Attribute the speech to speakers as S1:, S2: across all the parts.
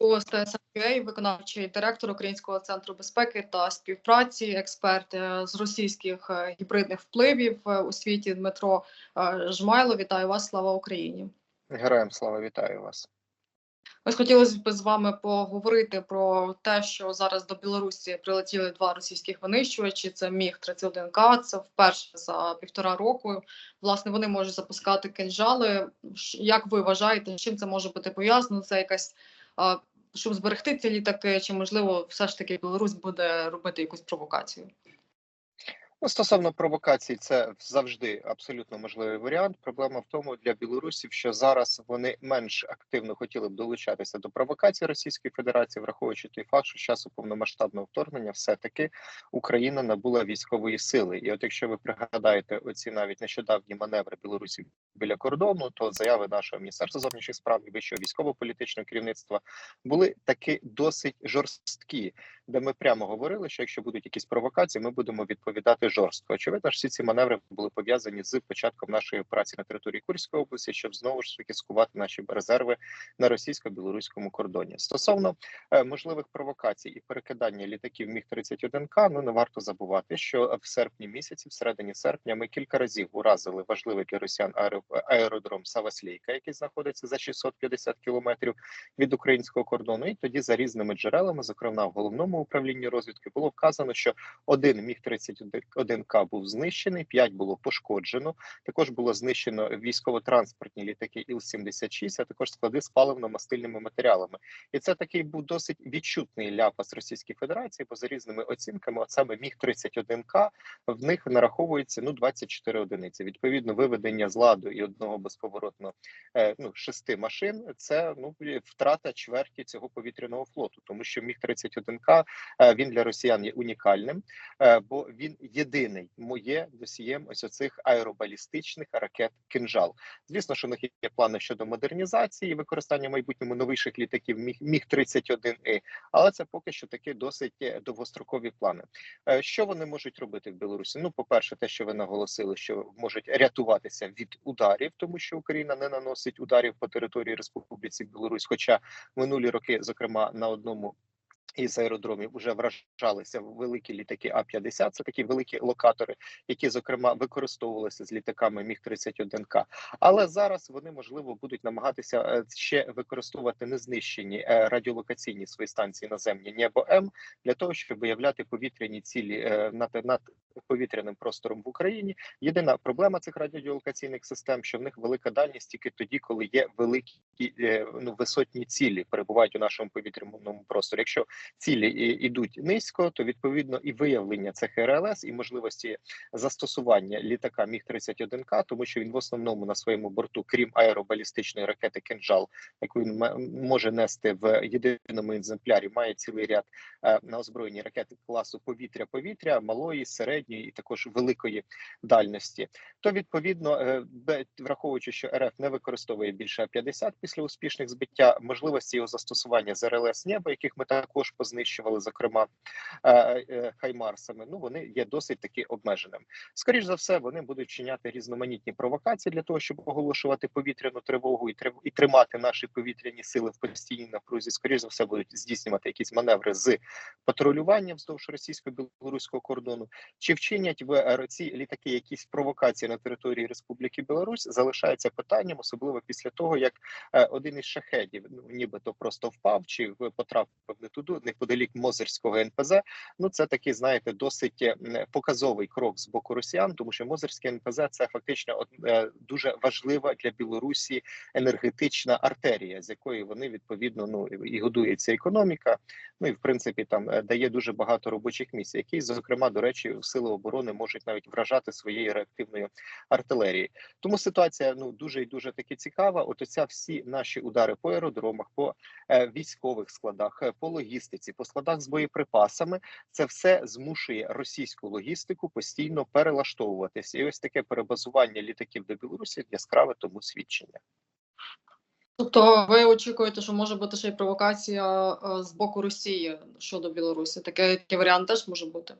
S1: ОСТСМЮА, виконавчий директор Українського центру безпеки та співпраці, експерт е, з російських е, гібридних впливів е, у світі Дмитро Жмайло. Вітаю вас! Слава Україні!
S2: Героям слава вітаю вас.
S1: Ось хотілося б з вами поговорити про те, що зараз до Білорусі прилетіли два російських винищувачі. Це міг 31 к Це вперше за півтора року. Власне, вони можуть запускати кинжали. Як ви вважаєте, чим це може бути пов'язано? Це якась щоб зберегти ці літаки, чи можливо все ж таки Білорусь буде робити якусь провокацію?
S2: Ну, стосовно провокацій, це завжди абсолютно можливий варіант. Проблема в тому для білорусів, що зараз вони менш активно хотіли б долучатися до провокацій Російської Федерації, враховуючи той факт, що з часу повномасштабного вторгнення все таки Україна набула військової сили. І от якщо ви пригадаєте оці навіть нещодавні маневри Білорусі біля кордону, то заяви нашого міністерства зовнішніх справ і вищого військово-політичного керівництва були таки досить жорсткі, де ми прямо говорили, що якщо будуть якісь провокації, ми будемо відповідати жорстко. Очевидно, ж всі ці маневри були пов'язані з початком нашої операції на території Курської області, щоб знову ж таки скувати наші резерви на російсько-білоруському кордоні. Стосовно е, можливих провокацій і перекидання літаків міг 31 к ну не варто забувати, що в серпні місяці, в середині серпня, ми кілька разів уразили важливий для росіян аеро- аеродром Саваслійка, який знаходиться за 650 кілометрів від українського кордону. І тоді за різними джерелами, зокрема в головному управлінні розвідки, було вказано, що один міг 31 к був знищений, 5 було пошкоджено. Також було знищено військово-транспортні літаки Іл-76, а також склади з паливно-мастильними матеріалами. І це такий був досить відчутний ляпас Російської Федерації, бо за різними оцінками, от саме міг 31 к в них нараховується ну 24 одиниці. Відповідно, виведення з ладу і одного безповоротно е, ну шести машин. Це ну втрата чверті цього повітряного флоту, тому що міг 31 к е, він для росіян є унікальним, е, бо він єдиний моє досієм ось оцих аеробалістичних ракет кинжал. Звісно, що в них є плани щодо модернізації і використання в майбутньому новіших літаків міг міг 31 і але це поки що такі досить е, довгострокові плани. Е, Що вони можуть робити в Білорусі? Ну, по перше, те, що ви наголосили, що можуть рятуватися від ударів, тому що Україна не наносить ударів по території Республіці Білорусь. Хоча минулі роки, зокрема, на одному. Із аеродромів вже вражалися великі літаки А 50 Це такі великі локатори, які зокрема використовувалися з літаками Міг 31 к Але зараз вони можливо будуть намагатися е, ще використовувати незнищені е, радіолокаційні свої станції наземні небо М для того, щоб виявляти повітряні цілі е, над, над повітряним простором в Україні. Єдина проблема цих радіолокаційних систем, що в них велика дальність тільки тоді, коли є великі е, ну висотні цілі, перебувають у нашому повітряному просторі. Якщо цілі ідуть низько, то відповідно і виявлення цих РЛС і можливості застосування літака Міг 31 к тому що він в основному на своєму борту, крім аеробалістичної ракети «Кинжал», яку він може нести в єдиному екземплярі, має цілий ряд е, на озброєнні ракети класу повітря-повітря, малої, середньої і також великої дальності. То відповідно, е, враховуючи, що РФ не використовує більше А-50 після успішних збиття, можливості його застосування з РЛС неба, яких ми також познищували, зокрема е, е, хаймарсами. Ну вони є досить таки обмеженими. Скоріш за все, вони будуть чиняти різноманітні провокації для того, щоб оголошувати повітряну тривогу і і тримати наші повітряні сили в постійній напрузі. Скоріш за все, будуть здійснювати якісь маневри з патрулювання вздовж російсько-білоруського кордону. Чи вчинять в ці літаки якісь провокації на території Республіки Білорусь? Залишається питанням, особливо після того, як е, один із шахедів, ну нібито просто впав чи потрапив не туди, неподалік Мозерського НПЗ. Ну це такий, знаєте, досить е, показовий крок з боку росіян, тому що Мозерське НПЗ це фактично е, дуже важлива для Білорусі енергетична артерія, з якої вони відповідно ну і годується економіка. Ну і в принципі там е, дає дуже багато робочих місць, які зокрема до речі, сили оборони можуть навіть вражати своєю реактивною артилерією. Тому ситуація ну дуже і дуже таки цікава. От оця всі наші удари по аеродромах, по е, військових складах, е, по логістиці, по складах з боєприпасами, це все змушує російську логістику постійно перелаштовуватися. І ось таке перебазування літаків до Білорусі яскраве тому свідчення.
S1: Тобто, ви очікуєте, що може бути ще й провокація е, з боку Росії щодо Білорусі? Таке такий варіант теж може бути.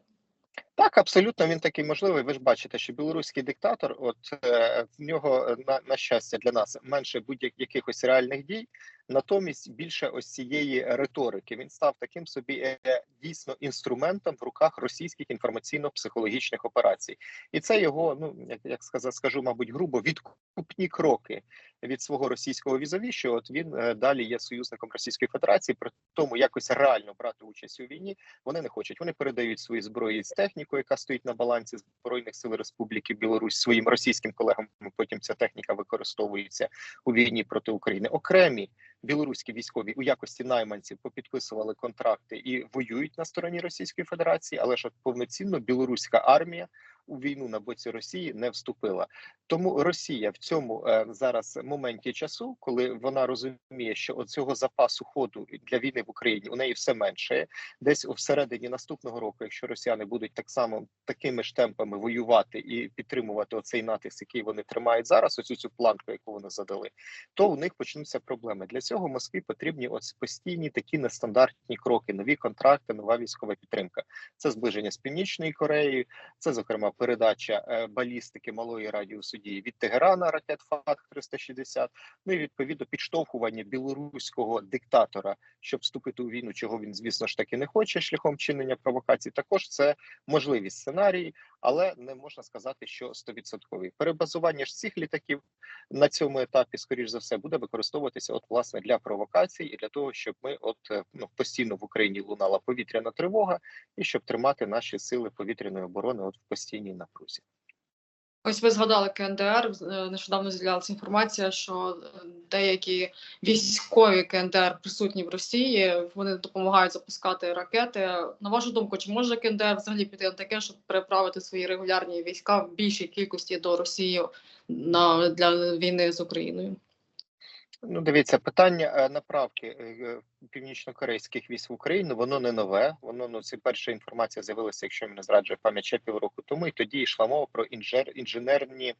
S2: Так, абсолютно він такий можливий. Ви ж бачите, що білоруський диктатор, от е, в нього е, на, на щастя для нас менше будь-якихось реальних дій. Натомість більше ось цієї риторики він став таким собі е, дійсно інструментом в руках російських інформаційно-психологічних операцій, і це його, ну як, як сказати, скажу, мабуть, грубо відкупні кроки від свого російського візові, що от він е, далі є союзником Російської Федерації, при тому якось реально брати участь у війні вони не хочуть. Вони передають свої зброї з технікою, яка стоїть на балансі збройних сил Республіки Білорусь своїм російським колегам. Потім ця техніка використовується у війні проти України. Окремі білоруські військові у якості найманців попідписували контракти і воюють на стороні Російської Федерації, але ж повноцінно білоруська армія у війну на боці Росії не вступила. Тому Росія в цьому е, зараз моменті часу, коли вона розуміє, що оцього запасу ходу для війни в Україні у неї все менше, десь у всередині наступного року, якщо росіяни будуть так само такими ж темпами воювати і підтримувати оцей натиск, який вони тримають зараз, оцю цю планку, яку вони задали, то у них почнуться проблеми. Для цього Москві потрібні ось постійні такі нестандартні кроки, нові контракти, нова військова підтримка. Це зближення з північною Кореєю, це зокрема передача е, балістики малої радіусу дії від Тегерана ракет ФАТ 360 Ну і відповідно підштовхування білоруського диктатора, щоб вступити у війну, чого він, звісно ж таки не хоче шляхом чинення провокацій. Також це можливі сценарії, але не можна сказати, що стовідсоткові перебазування ж цих літаків на цьому етапі, скоріш за все, буде використовуватися от власне для провокацій і для того, щоб ми от е, ну постійно в Україні лунала повітряна тривога, і щоб тримати наші сили повітряної оборони от в постійній напрузі.
S1: Ось ви згадали КНДР. е, Нещодавно з'являлася інформація, що е, деякі військові КНДР присутні в Росії. Вони допомагають запускати ракети. На вашу думку, чи може КНДР взагалі піти на таке, щоб переправити свої регулярні війська в більшій кількості до Росії на для війни з Україною?
S2: Ну, дивіться, питання е, направки північно-корейських військ в Україну, воно не нове. Воно ну це перша інформація з'явилася, якщо мене зраджує пам'ять ще півроку тому. І тоді йшла мова про інжер інженерні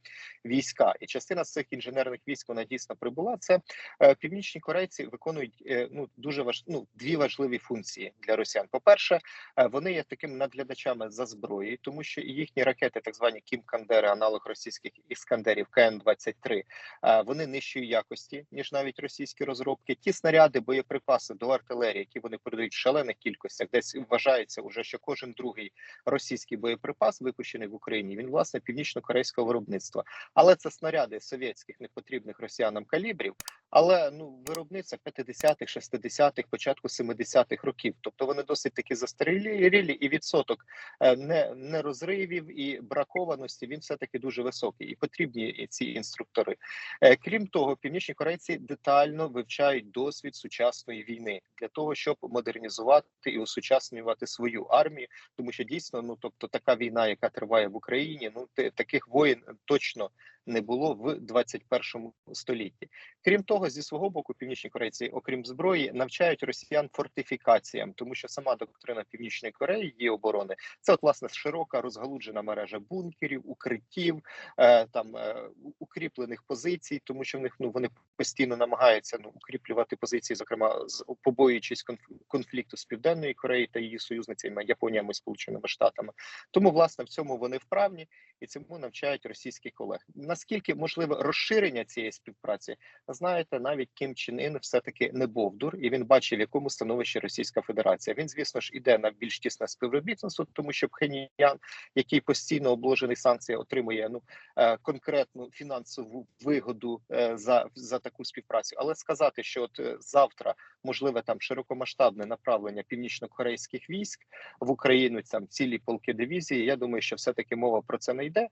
S2: війська. І частина з цих інженерних військ вона дійсно прибула. Це е, північні корейці виконують е, ну дуже важ, ну, дві важливі функції для росіян. По перше, е, вони є такими наглядачами за зброєю, тому що їхні ракети, так звані Кім Кандери, аналог російських іскандерів КН 23 е, вони нижчої якості ніж навіть російські розробки. Ті снаряди, боєприпаси до артилерії, які вони передають в шалених кількостях, десь вважається уже, що кожен другий російський боєприпас, випущений в Україні, він власне північно-корейського виробництва. Але це снаряди совєтських непотрібних росіянам калібрів. Але ну виробництва 50-х, 60-х, початку 70-х років. Тобто вони досить таки застарілі, і відсоток е, не, не розривів і бракованості він все таки дуже високий, і потрібні ці інструктори. Е, Крім того, північні корейці детально вивчають досвід сучасної війни для того, щоб модернізувати і осучаснювати свою армію, тому що дійсно, ну тобто, така війна, яка триває в Україні, ну таких воїн точно не було в 21 столітті. Крім того, зі свого боку, північні корейці, окрім зброї, навчають росіян фортифікаціям, тому що сама доктрина Північної Кореї її оборони це от власне широка розгалуджена мережа бункерів, укриттів, е, там е, укріплених позицій, тому що в них ну вони постійно намагаються ну укріплювати позиції, зокрема з побоюючись конф- конфлікту з південною Кореєю та її союзницями Японіями Сполученими Штатами. Тому власне в цьому вони вправні і цьому навчають російських колег. Наскільки можливе розширення цієї співпраці? Знаєте, навіть Кім Чен Ін все таки не бовдур, і він бачив, в якому становищі Російська Федерація. Він, звісно ж, іде на більш тісне співробітництво, тому що Пхеньян, який постійно обложений санкціями, отримує ну е, конкретну фінансову вигоду е, за, за таку співпрацю. Але сказати, що от е, завтра можливе там широкомасштабне направлення північно-корейських військ в Україну, там цілі полки дивізії. Я думаю, що все таки мова про це не йде,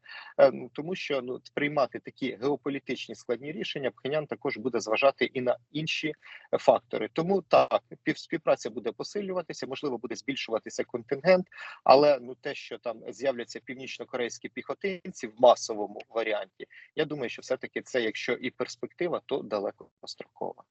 S2: ну тому що ну приймати такі геополітичні складні рішення Пхенян також буде зважати і на інші е, фактори. Тому так пів- співпраця буде посилюватися, можливо, буде збільшуватися контингент, але ну те, що там з'являться північно-корейські піхотинці в масовому варіанті, я думаю, що все таки це, якщо і перспектива, то далеко строкова.